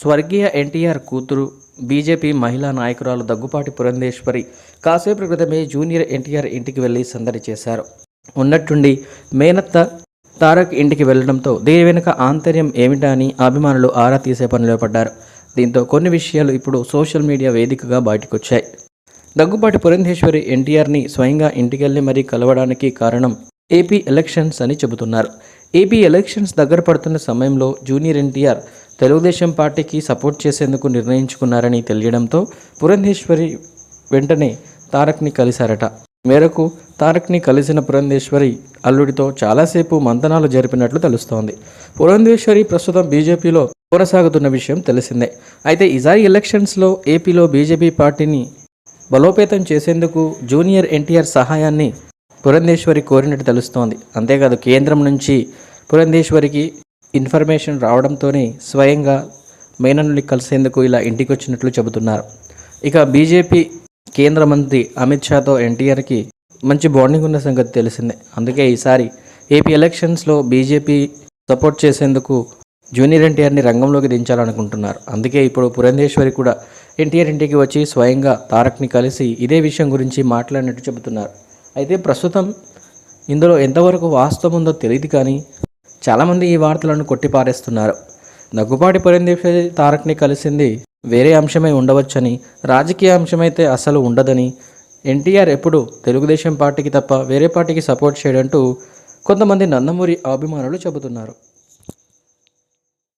స్వర్గీయ ఎన్టీఆర్ కూతురు బీజేపీ మహిళా నాయకురాలు దగ్గుపాటి పురంధేశ్వరి కాసేపు క్రితమే జూనియర్ ఎన్టీఆర్ ఇంటికి వెళ్ళి సందడి చేశారు. ఉన్నట్టుండి మేనత్త తారక్ ఇంటికి వెళ్ళడంతో దీని వెనుక ఆంతర్యం ఏమిటా అని అభిమానులు ఆరా తీసే పనిలో పడ్డారు. దీంతో కొన్ని విషయాలు ఇప్పుడు సోషల్ మీడియా వేదికగా బయటకొచ్చాయి. దగ్గుపాటి పురంధేశ్వరి ఎన్టీఆర్ని స్వయంగా ఇంటికెళ్ళి మరీ కలవడానికి కారణం ఏపీ ఎలక్షన్స్ అని చెబుతున్నారు. ఏపీ ఎలక్షన్స్ దగ్గర పడుతున్న సమయంలో జూనియర్ ఎన్టీఆర్ తెలుగుదేశం పార్టీకి సపోర్ట్ చేసేందుకు నిర్ణయించుకున్నారని తెలియడంతో పురంధేశ్వరి వెంటనే తారక్ని కలిశారట. మేరకు తారక్ని కలిసిన పురంధేశ్వరి అల్లుడితో చాలాసేపు మంతనాలు జరిపినట్లు తెలుస్తోంది. పురంధేశ్వరి ప్రస్తుతం బీజేపీలో కొనసాగుతున్న విషయం తెలిసిందే. అయితే ఈసారి ఎలక్షన్స్లో ఏపీలో బీజేపీ పార్టీని బలోపేతం చేసేందుకు జూనియర్ ఎన్టీఆర్ సహాయాన్ని పురంధేశ్వరి కోరినట్టు తెలుస్తోంది. అంతేకాదు కేంద్రం నుంచి పురంధేశ్వరికి ఇన్ఫర్మేషన్ రావడంతోనే స్వయంగా మేనన్నుని కలిసేందుకు ఇలా ఇంటికి వచ్చినట్లు చెబుతున్నారు. ఇక బీజేపీ కేంద్ర మంత్రి అమిత్ షాతో ఎన్టీఆర్కి మంచి బాండింగ్ ఉన్న సంగతి తెలిసిందే. అందుకే ఈసారి ఏపీ ఎలక్షన్స్లో బీజేపీ సపోర్ట్ చేసేందుకు జూనియర్ ఎన్టీఆర్ని రంగంలోకి దించాలనుకుంటున్నారు. అందుకే ఇప్పుడు పురంధేశ్వరి కూడా ఎన్టీఆర్ ఇంటికి వచ్చి స్వయంగా తారక్ని కలిసి ఇదే విషయం గురించి మాట్లాడినట్టు చెబుతున్నారు. అయితే ప్రస్తుతం ఇందులో ఎంతవరకు వాస్తవం ఉందో తెలియదు కానీ చాలామంది ఈ వార్తలను కొట్టిపారేస్తున్నారు. దగ్గుపాటి పురంధేశ్వరి తారక్ని కలిసింది వేరే అంశమై ఉండవచ్చని రాజకీయ అంశమైతే అసలు ఉండదని ఎన్టీఆర్ ఎప్పుడు తెలుగుదేశం పార్టీకి తప్ప వేరే పార్టీకి సపోర్ట్ చేయడంటూ కొంతమంది నందమూరి అభిమానులు చెబుతున్నారు.